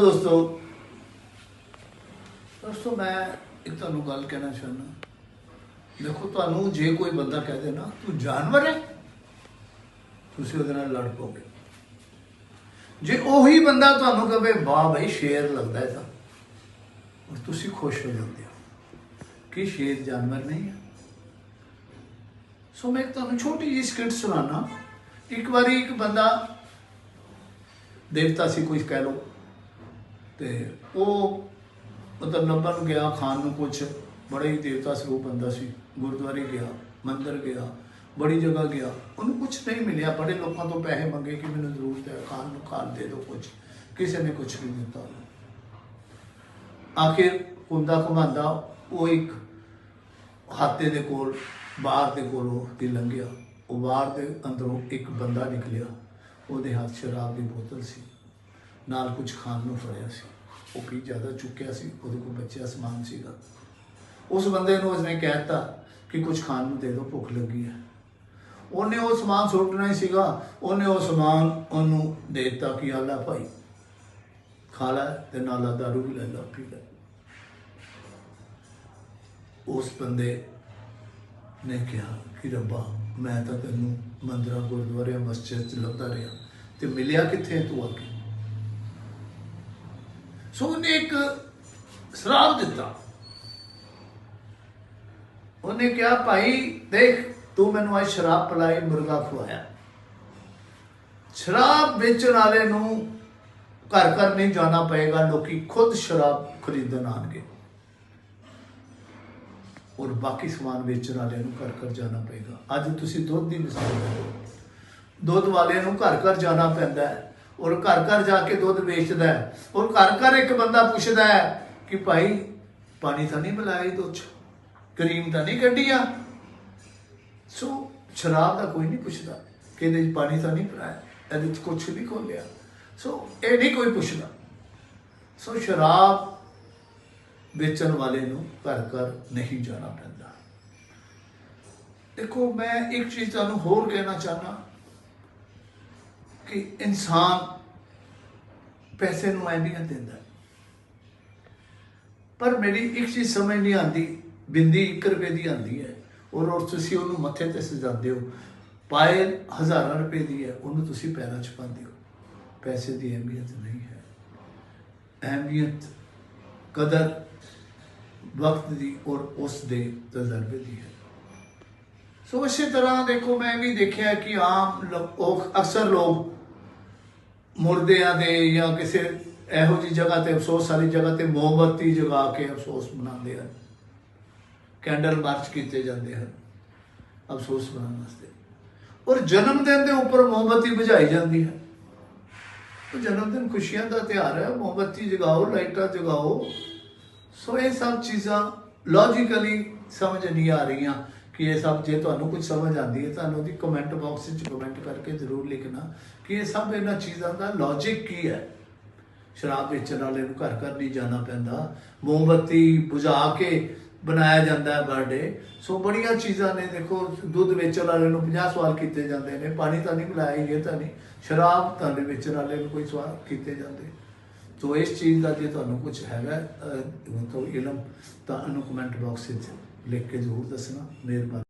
ਦੋਸਤੋ ਦੋਸਤੋ, ਮੈਂ ਇੱਕ ਤੁਹਾਨੂੰ ਗੱਲ ਕਹਿਣਾ ਚਾਹੁੰਦਾ। ਦੇਖੋ, ਤੁਹਾਨੂੰ ਜੇ ਕੋਈ ਬੰਦਾ ਕਹਿ ਦੇ ਨਾ ਤੂੰ ਜਾਨਵਰ ਹੈ? ਤੁਸੀਂ ਉਹਦੇ ਨਾਲ ਲੜ ਪਓਗੇ। ਜੇ ਉਹੀ ਬੰਦਾ ਤੁਹਾਨੂੰ ਕਹੇ, ਵਾਹ ਬਈ, ਸ਼ੇਰ ਲੱਗਦਾ ਹੈ ਤਾਂ ਔਰ ਤੁਸੀਂ ਖੁਸ਼ ਹੋ ਜਾਂਦੇ ਹੋ ਕਿ ਸ਼ੇਰ ਜਾਨਵਰ ਨਹੀਂ ਹੈ। ਸੋ ਮੈਂ ਇੱਕ ਤੁਹਾਨੂੰ ਛੋਟੀ ਜਿਹੀ ਸਕਿੱਟ ਸੁਣਾਣਾ ਇੱਕ ਵਾਰੀ ਇੱਕ ਬੰਦਾ, ਦੇਵਤਾ ਸੀ, ਕੋਈ ਕਹਿ ਲਓ ਤੇ ਉਹ ਮਤਲਬ ਨੂੰ ਗਿਆ ਖਾਨ ਨੂੰ ਕੁਛ। ਬੜਾ ਹੀ ਦੇਵਤਾ ਸਰੂਪ ਬੰਦਾ ਸੀ। ਗੁਰਦੁਆਰੇ ਗਿਆ, ਮੰਦਰ ਗਿਆ, ਬੜੀ ਜਗ੍ਹਾ ਗਿਆ। ਉਹਨੂੰ ਕੁਛ ਨਹੀਂ ਮਿਲਿਆ। ਬੜੇ ਲੋਕਾਂ ਤੋਂ ਪੈਸੇ ਮੰਗੇ ਕਿ ਮੈਨੂੰ ਜ਼ਰੂਰਤ ਹੈ ਖਾਨ ਨੂੰ ਖਾਣ ਦੇ ਦਿਓ ਕੁਛ। ਕਿਸੇ ਨੇ ਕੁਛ ਨਹੀਂ ਦਿੱਤਾ ਉਹਨੂੰ। ਆਖਿਰ ਕੁੰਦਾ ਘੁਮਾਉਂਦਾ, ਉਹ ਇੱਕ ਹਾਤੇ ਦੇ ਕੋਲ, ਬਾਹਰ ਦੇ ਕੋਲੋਂ ਦੀ ਲੰਘਿਆ। ਉਹ ਬਾਹਰ ਦੇ ਅੰਦਰੋਂ ਇੱਕ ਬੰਦਾ ਨਿਕਲਿਆ। ਉਹਦੇ ਹੱਥ ਸ਼ਰਾਬ ਦੀ ਬੋਤਲ ਸੀ। ਨਾਲ ਕੁਝ ਖਾਣ ਨੂੰ ਫੜਿਆ ਸੀ। ਉਹ ਕੀ ਜ਼ਿਆਦਾ ਚੁੱਕਿਆ ਸੀ, ਉਹਦੇ ਕੋਲ ਬੱਚਿਆ ਸਮਾਨ ਸੀਗਾ। ਉਸ ਬੰਦੇ ਨੂੰ ਉਸਨੇ ਕਹਿਤਾ ਕਿ ਕੁਝ ਖਾਣ ਨੂੰ ਦੇ ਦਿਓ, ਭੁੱਖ ਲੱਗੀ ਹੈ। ਉਹਨੇ ਉਹ ਸਮਾਨ ਸੁੱਟਣਾ ਹੀ ਸੀਗਾ। ਉਹਨੇ ਉਹ ਸਮਾਨ ਉਹਨੂੰ ਦੇ ਦਿੱਤਾ ਕਿ ਆਲਾ ਭਾਈ, ਖਾ ਲੈ ਤੇ ਨਾਲ ਦਾਰੂ ਵੀ ਲੈ ਲਾ, ਪੀ ਲੈ। ਉਸ ਬੰਦੇ ਨੇ ਕਿਹਾ ਕਿ ਰੱਬਾ, ਮੈਂ ਤਾਂ ਤੈਨੂੰ ਮੰਦਰਾਂ ਗੁਰਦੁਆਰੇ ਮਸਜਿਦ ਚ ਲੱਭਦਾ ਰਿਹਾ ਤੇ ਮਿਲਿਆ ਕਿੱਥੇ ਤੂੰ ਆ ਕੇ ਸੋ ਉਹਨੇ ਇੱਕ ਸ਼ਰਾਬ ਦਿੱਤਾ। ਉਹਨੇ ਕਿਹਾ, ਭਾਈ, ਦੇਖ, ਤੂੰ ਮੈਨੂੰ ਅੱਜ ਸ਼ਰਾਬ ਪਿਲਾਈ, ਮੁਰਗਾ ਖਵਾਇਆ। ਸ਼ਰਾਬ ਵੇਚਣ ਵਾਲੇ ਨੂੰ ਘਰ ਘਰ ਨਹੀਂ ਜਾਣਾ ਪਏਗਾ, ਲੋਕੀ ਖੁਦ ਸ਼ਰਾਬ ਖਰੀਦਣ ਆਣਗੇ ਔਰ ਬਾਕੀ ਸਮਾਨ ਵੇਚਣ ਵਾਲਿਆਂ ਨੂੰ ਘਰ ਘਰ ਜਾਣਾ ਪਏਗਾ। ਅੱਜ ਤੁਸੀਂ ਦੁੱਧ ਦੀ ਮਿਸਾਲ ਲੈ ਲਓ। ਦੁੱਧ ਵਾਲਿਆਂ ਨੂੰ ਘਰ ਘਰ ਜਾਣਾ ਪੈਂਦਾ ਹੈ। ਔਰ ਘਰ ਘਰ ਜਾ ਕੇ ਦੁੱਧ ਵੇਚਦਾ ਹੈ। ਔਰ ਘਰ ਘਰ ਇੱਕ ਬੰਦਾ ਪੁੱਛਦਾ ਹੈ ਕਿ ਭਾਈ, ਪਾਣੀ ਤਾਂ ਨਹੀਂ ਮਿਲਾਇਆ ਦੁੱਧ ਚ? ਕਰੀਮ ਤਾਂ ਨਹੀਂ ਕੱਢੀ ਸੋ ਸ਼ਰਾਬ ਦਾ ਕੋਈ ਨਹੀਂ ਪੁੱਛਦਾ। ਕਿ ਇਹਦੇ ਚ ਪਾਣੀ ਤਾਂ ਨਹੀਂ ਪਿਲਾਇਆ। ਇਹਦੇ ਚ ਕੁਝ ਵੀ ਖੋਲਿਆ। ਸੋ ਇਹ ਨਹੀਂ ਕੋਈ ਪੁੱਛਦਾ। ਸੋ ਸ਼ਰਾਬ ਵੇਚਣ ਵਾਲੇ ਨੂੰ ਘਰ ਘਰ ਨਹੀਂ ਜਾਣਾ ਪੈਂਦਾ। ਦੇਖੋ, ਮੈਂ ਇੱਕ ਚੀਜ਼ ਤੁਹਾਨੂੰ ਹੋਰ ਕਹਿਣਾ ਚਾਹਨਾ ਕਿ ਇਨਸਾਨ ਪੈਸੇ ਨੂੰ ਅਹਿਮੀਅਤ ਦਿੰਦਾ। ਪਰ ਮੇਰੀ ਇੱਕ ਚੀਜ਼ ਸਮਝ ਨਹੀਂ ਆਉਂਦੀ, ਬਿੰਦੀ 1 ਰੁਪਏ ਦੀ ਆਉਂਦੀ ਹੈ ਔਰ ਔਰ ਤੁਸੀਂ ਉਹਨੂੰ ਮੱਥੇ ਤੇ ਸਜਾਉਂਦੇ ਹੋ ਪਾਇਲ ਹਜ਼ਾਰਾਂ ਰੁਪਏ ਦੀ ਹੈ, ਉਹਨੂੰ ਤੁਸੀਂ ਪੈਰਾਂ 'ਚ ਪਾਉਂਦੇ ਹੋ। ਪੈਸੇ ਦੀ ਅਹਿਮੀਅਤ ਨਹੀਂ ਹੈ। ਅਹਿਮੀਅਤ ਕਦਰ ਵਕਤ ਦੀ ਔਰ ਉਸ ਦੇ ਤਜਰਬੇ ਦੀ ਹੈ। ਸੋ ਇਸੇ ਤਰ੍ਹਾਂ ਦੇਖੋ, ਮੈਂ ਵੀ ਦੇਖਿਆ ਕਿ ਆਮ ਲੋਕ ਅਕਸਰ ਲੋਕ ਮੁਰਦਿਆਂ ਦੇ ਜਾਂ ਕਿਸੇ ਇਹੋ ਜੀ ਜਗ੍ਹਾ ਤੇ ਅਫਸੋਸ ਵਾਲੀ ਜਗ੍ਹਾ ਤੇ ਮੋਮਬੱਤੀ ਜਗਾ ਕੇ ਅਫਸੋਸ ਮਨਾਉਂਦੇ ਹਨ। ਕੈਂਡਲ ਮਾਰਚ ਕੀਤੇ ਜਾਂਦੇ ਹਨ ਅਫਸੋਸ ਮਨਾਉਣ ਵਾਸਤੇ। ਔਰ ਜਨਮ ਦਿਨ ਦੇ ਉੱਪਰ ਮੋਮਬੱਤੀ ਬੁਝਾਈ ਜਾਂਦੀ ਹੈ। ਉਹ ਜਨਮ ਦਿਨ ਖੁਸ਼ੀਆਂ ਦਾ ਤਿਉਹਾਰ ਹੈ। ਮੋਮਬੱਤੀ ਜਗਾਓ, ਲਾਈਟਾਂ ਜਗਾਓ। ਸੋ ਇਹ ਸਭ ਚੀਜ਼ਾਂ ਲੌਜੀਕਲੀ ਸਮਝ ਨਹੀਂ ਆ ਰਹੀਆਂ। ਕਿ ਇਹ ਸਭ ਜੇ ਤੁਹਾਨੂੰ ਕੁਝ ਸਮਝ ਆਉਂਦੀ ਹੈ ਤੁਹਾਨੂੰ ਉਹਦੀ ਕਮੈਂਟ ਬਾਕਸ ਵਿੱਚ ਕਮੈਂਟ ਕਰਕੇ ਜ਼ਰੂਰ ਲਿਖਣਾ ਕਿ ਇਹ ਸਭ ਇਹਨਾਂ ਚੀਜ਼ਾਂ ਦਾ ਲੌਜੀਕ ਕੀ ਹੈ? ਸ਼ਰਾਬ ਵੇਚਣ ਵਾਲੇ ਨੂੰ ਘਰ ਘਰ ਨਹੀਂ ਜਾਣਾ ਪੈਂਦਾ ਮੋਮਬੱਤੀ ਬੁਝਾ ਕੇ ਬਣਾਇਆ ਜਾਂਦਾ ਹੈ ਬਰਥਡੇ ਸੋ ਬੜੀਆਂ ਚੀਜ਼ਾਂ ਨੇ ਦੇਖੋ ਦੁੱਧ ਵੇਚਣ ਵਾਲੇ ਨੂੰ 50 ਸਵਾਲ ਕੀਤੇ ਜਾਂਦੇ ਨੇ ਪਾਣੀ ਤਾਂ ਨਹੀਂ ਪਿਲਾਇਆ ਇਹ ਤਾਂ ਨਹੀਂ। ਸ਼ਰਾਬ ਤਾਂ ਨਹੀਂ ਵੇਚਣ ਵਾਲੇ ਨੂੰ ਕੋਈ ਸਵਾਲ ਕੀਤੇ ਜਾਂਦੇ। ਸੋ ਇਸ ਚੀਜ਼ ਦਾ ਜੇ ਤੁਹਾਨੂੰ ਕੁਝ ਹੈਗਾ ਅਹ, ਮਤਲਬ ਇਲਮ ਤਾਂ ਇਹਨੂੰ ਕਮੈਂਟ ਬਾਕਸ ਵਿੱਚ ਲਿਖ ਕੇ ਜ਼ਰੂਰ ਦੱਸਣਾ ਮਿਹਰਬਾਨੀ।